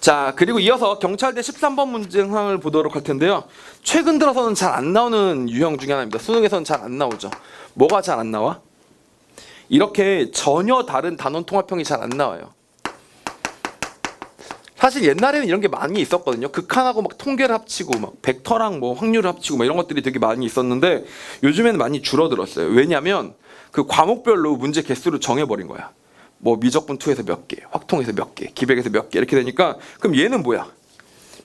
자, 그리고 이어서 경찰대 13번 문제상을 보도록 할 텐데요. 최근 들어서는 잘 안 나오는 유형 중에 하나입니다. 수능에서는 잘 안 나오죠. 뭐가 잘 안 나와? 이렇게 전혀 다른 단원 통합형이 잘 안 나와요. 사실 옛날에는 이런 게 많이 있었거든요. 극한하고 막 통계를 합치고 막 벡터랑 뭐 확률을 합치고 막 이런 것들이 되게 많이 있었는데 요즘에는 많이 줄어들었어요. 왜냐하면 그 과목별로 문제 개수를 정해버린 거야. 뭐 미적분 2에서 몇 개, 확통에서 몇 개, 기백에서 몇 개 이렇게 되니까 그럼 얘는 뭐야?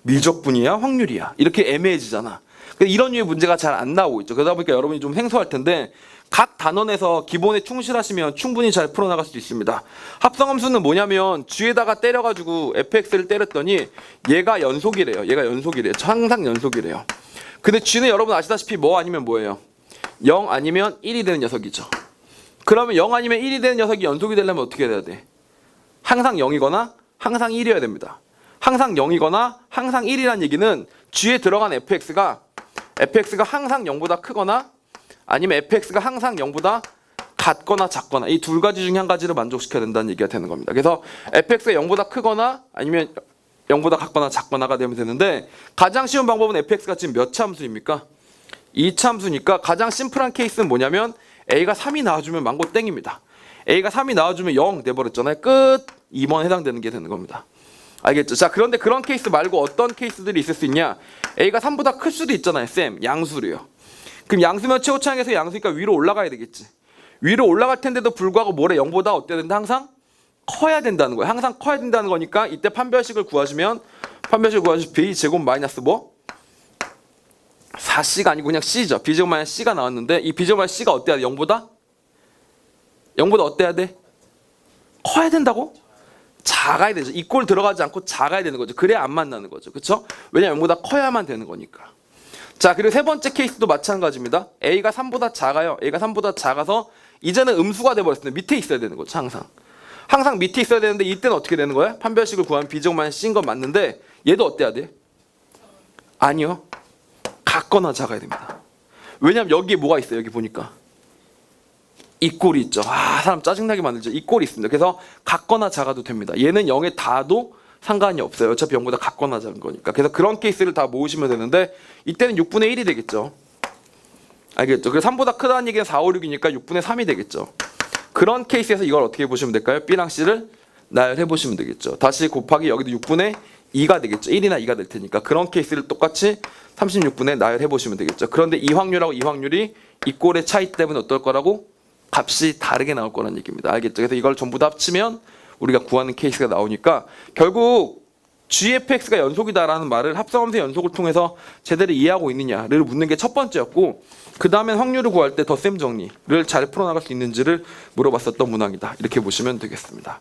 미적분이야, 확률이야 이렇게 애매해지잖아. 이런 류의 문제가 잘 안 나오고 있죠. 그러다 보니까 여러분이 좀 생소할 텐데 각 단원에서 기본에 충실하시면 충분히 잘 풀어나갈 수 있습니다. 합성함수는 뭐냐면 G에다가 때려가지고 fx를 때렸더니 얘가 연속이래요. 얘가 연속이래요. 항상 연속이래요. 근데 G는 여러분 아시다시피 뭐 아니면 뭐예요? 0 아니면 1이 되는 녀석이죠. 그러면 0 아니면 1이 되는 녀석이 연속이 되려면 어떻게 돼야 돼? 항상 0이거나 항상 1이어야 됩니다. 항상 0이거나 항상 1이란 얘기는 G에 들어간 fx가 fx가 항상 0보다 크거나 아니면 fx가 항상 0보다 같거나 작거나 이두 가지 중에 한 가지를 만족시켜야 된다는 얘기가 되는 겁니다. 그래서 fx가 0보다 크거나 아니면 0보다 같거나 작거나가 되면 되는데 가장 쉬운 방법은 fx가 지금 몇? 2차 함수니까 가장 심플한 케이스는 뭐냐면 a가 3이 나와주면 망고 땡입니다. a가 3이 나와주면 0 돼버렸잖아요. 끝 2번 해당되는 게 되는 겁니다. 알겠죠? 자 그런데 그런 케이스 말고 어떤 케이스들이 있을 수 있냐? a가 3보다 클 수도 있잖아요. 쌤 양수로요. 그럼 양수면 최고차항에서 양수니까 위로 올라가야 되겠지. 위로 올라갈 텐데도 불구하고 뭐래 0보다 어때야 된다? 항상 커야 된다는 거예요. 항상 커야 된다는 거니까 이때 판별식을 구하시면 판별식을 구하시면 b 제곱 마이너스 뭐? 4c가 아니고 그냥 c죠. b 제곱 마이너스 c가 나왔는데 이 b 제곱 마이너스 c가 어때야 돼? 0보다? 0보다 어때야 돼? 커야 된다고? 작아야 되죠. 이꼴 들어가지 않고 작아야 되는 거죠. 그래야 안 만나는 거죠. 그렇죠? 왜냐면 0보다 커야만 되는 거니까. 자, 그리고 세 번째 케이스도 마찬가지입니다. A가 3보다 작아요. A가 3보다 작아서 이제는 음수가 돼 버렸습니다. 밑에 있어야 되는 거죠. 항상. 항상 밑에 있어야 되는데 이때는 어떻게 되는 거야? 판별식을 구하면 비정만 C인 건 맞는데 얘도 어때야 돼? 아니요. 같거나 작아야 됩니다. 왜냐면 여기에 뭐가 있어요? 여기 보니까. 이 꼴이 있죠. 아, 사람 짜증나게 만들죠. 이 꼴이 있습니다. 그래서 같거나 작아도 됩니다. 얘는 0에 닿아도 상관이 없어요. 어차피 0보다 같거나 작은 거니까. 그래서 그런 케이스를 다 모으시면 되는데 이때는 6분의 1이 되겠죠. 알겠죠? 그래서 3보다 크다는 얘기는 4, 5, 6이니까 6분의 3이 되겠죠. 그런 케이스에서 이걸 어떻게 보시면 될까요? B랑 C를 나열해 보시면 되겠죠. 다시 곱하기 여기도 6분의 2가 되겠죠. 1이나 2가 될 테니까 그런 케이스를 똑같이 36분에 나열해 보시면 되겠죠. 그런데 이 확률하고 이 확률이 이 꼴의 차이 때문에 어떨 거라고? 값이 다르게 나올 거라는 얘기입니다. 알겠죠? 그래서 이걸 전부 다 합치면 우리가 구하는 케이스가 나오니까 결국 GFX가 연속이다라는 말을 합성함수 연속을 통해서 제대로 이해하고 있느냐를 묻는 게 첫 번째였고 그 다음엔 확률을 구할 때 덧셈 정리를 잘 풀어나갈 수 있는지를 물어봤었던 문항이다. 이렇게 보시면 되겠습니다.